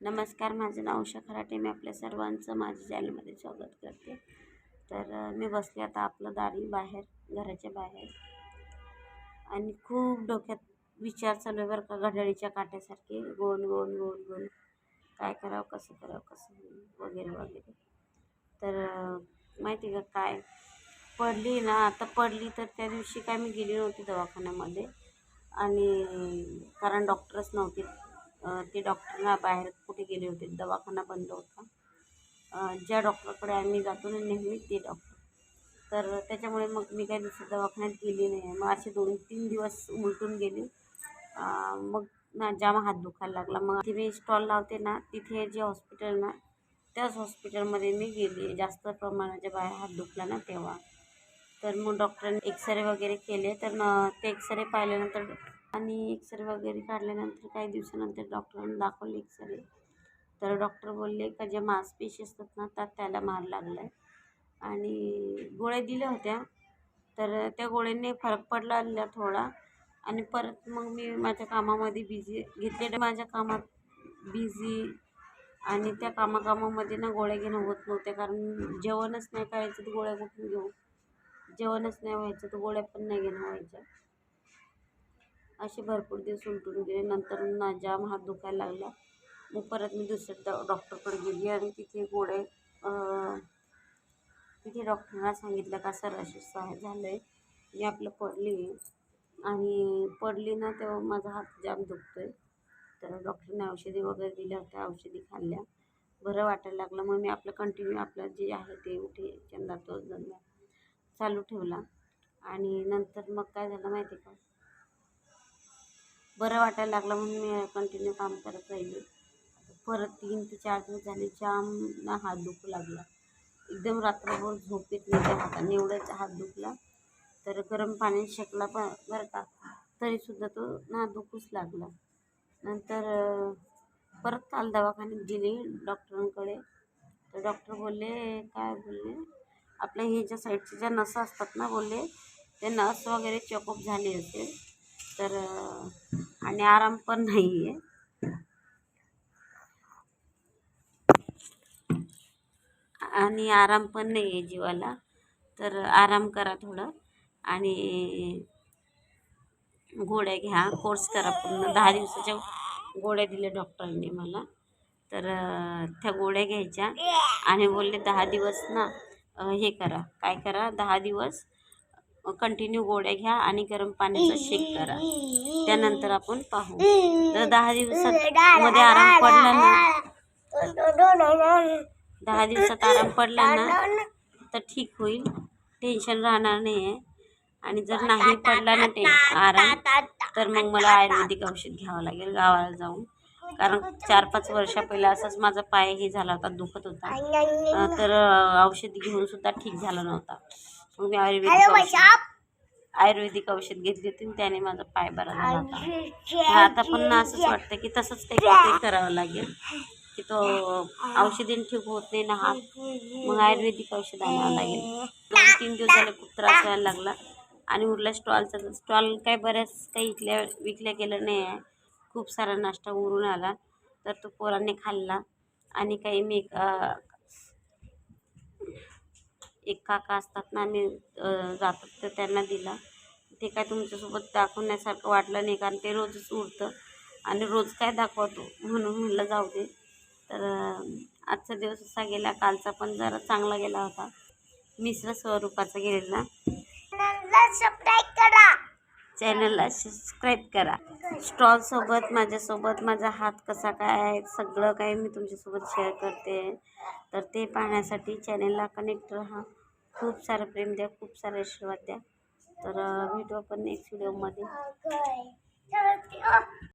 नमस्कार माझं नाव उषा खराटे. मी आपल्या सर्वांचं माझ्या चॅनलमध्ये स्वागत करते. तर मी बसले आता आपलं दारी बाहेर घराच्या बाहेर. आणि खूप डोक्यात विचार चालू आहे बरं का घड्याळीच्या काट्यासारखे गोल गोल गोल गोल. काय करावं कसं करावं कसं वगैरे वगैरे. तर माहिती का काय? पडली ना आता पडली तर त्या दिवशी काय मी गेली नव्हती दवाखान्यामध्ये. आणि कारण डॉक्टरच नव्हते. ते डॉक्टरना बाहेर कुठे गेले होते? दवाखाना बंद होता. ज्या डॉक्टरकडे आम्ही जातो ना नेहमी ते डॉक्टर. तर त्याच्यामुळे मग मी काही दुसऱ्या दवाखान्यात गेली नाही. मग असे दोन तीन दिवस उलटून गेले. मग ना जाम हात दुखायला लागला. मग तिथे मी स्टॉल लावते ना तिथे जे हॉस्पिटल ना त्याच हॉस्पिटलमध्ये मी गेली. जास्त प्रमाणाच्या बाहेर हात दुखला ना तेव्हा. तर मग डॉक्टरांनी एक्सरे वगैरे केले. तर न ते एक्सरे पाहिल्यानंतर आणि एक्सरे वगैरे काढल्यानंतर काही दिवसानंतर डॉक्टरांनी दाखवले एक्सरे तर डॉक्टर बोलले का जे मांसपेशी असतात ना त्यात त्याला मार लागला आहे आणि गोळ्या दिल्या होत्या. तर त्या गोळ्यांनी फरक पडला थोडा. आणि परत मग मी माझ्या कामामध्ये बिझी घेतले माझ्या कामात बिझी आणि त्या कामाकामामध्ये ना गोळ्या घेणं होत नव्हत्या कारण जेवणच नाही करायचं तर गोळ्या कुठून घेऊ? जेवणच नाही व्हायचं तर गोळ्या पण नाही घेणं व्हायच्या. असे भरपूर दिवस उलटून गेले. नंतर ना जाम हात दुखायला लागला मग परत मी दुसऱ्या डॉ डॉक्टरकडे गेली आणि तिथे गोळे तिथे डॉक्टरांना सांगितलं का सर असे झालं आहे मी आपलं पडली. आणि पडली ना तेव्हा माझा हात जाम दुखतो आहे तर डॉक्टरने औषधी वगैरे दिल्या होत्या. औषधी खाल्ल्या. बरं वाटायला लागलं. मग मी आपलं कंटिन्यू आपलं जे आहे ते उठे. चंदा तोच धंदा चालू ठेवला. आणि नंतर मग काय झालं माहिती आहे का? बरं वाटायला लागलं म्हणून मी कंटिन्यू काम करत राहिले. परत तीन ते चार दिवस झाले जाम ना हात दुखू लागला. एकदम रात्रभर झोप येत नाही त्या हाताने एवढाच हात दुखला. तर गरम पाणी शेकला पण बरं का. तरीसुद्धा तो ना दुखूच लागला. नंतर परत काल दवाखान्यात गेले डॉक्टरांकडे. तर डॉक्टर बोलले काय बोलले? आपल्या हे ज्या ज्या नसा असतात ना बोलले ते नस वगैरे चेकअप झाले असेल. तर आणि आराम पण नाही आहे आणि आराम पण नाही आहे जीवाला. तर आराम करा थोडं आणि गोळ्या घ्या कोर्स करा पूर्ण. दहा दिवसाच्या गोळ्या दिल्या डॉक्टरांनी मला. तर त्या गोळ्या घ्यायच्या आणि बोलले दहा दिवस ना हे करा काय करा दहा दिवस कंटिन्यू गोळ्या घ्या आणि गरम पाण्याचा शेक करा. त्यानंतर आपण पाहू. तर दहा दिवसात मध्ये आराम पडला ना? दहा दिवसात आराम पडला ना? तर ठीक होईल. टेन्शन राहणार नाही आहे आणि जर नाही पडला ना ते आराम तर मग मला आयुर्वेदिक औषध घ्यावं लागेल गावाला जाऊन. कारण चार पाच वर्षा पहिला असाच माझा पाय हे झाला होता दुखत होता. तर औषध घेऊन सुद्धा ठीक झाला नव्हता. मग मी आयुर्वेदिक औषध आयुर्वेदिक औषध घेतली होती त्याने माझा पाय बरा झाला होता. आता पण असंच वाटतं की तसंच काही करावं लागेल की तो औषधीने ठीक होत नाही ना हात. मग आयुर्वेदिक औषध आणावं लागेल. दोन तीन दिवस झाले खूप त्रास व्हायला लागला. आणि उरला स्टॉलचा स्टॉल काय बऱ्याच काही इकल्या विकल्या गेलं नाही आहे. खूप सारा नाश्ता उरून आला. तर तो पोरांनी खाल्ला. आणि काही मी एक काका असतात ना अं, जातात तर त्यांना दिला. ते काय तुमच्यासोबत दाखवण्यासारखं वाटलं नाही कारण ते रोजच उरतं आणि रोज काय दाखवतो म्हणून म्हणलं जाऊ दे. तर आजचा दिवस असा गेला कालचा पण जरा चांगला गेला होता. मिश्र स्वरूपाचा गेलेला. चॅनलला सबस्क्राईब करा. स्टॉलसोबत माझ्यासोबत माझा हात कसा काय आहे सगळं काही मी तुमच्यासोबत शेअर करते. तर ते पाहण्यासाठी चॅनलला कनेक्ट राहा. खूप सारं प्रेम द्या खूप सारे आशीर्वाद द्या. तर भेटू आपण नेक्स्ट व्हिडिओमध्ये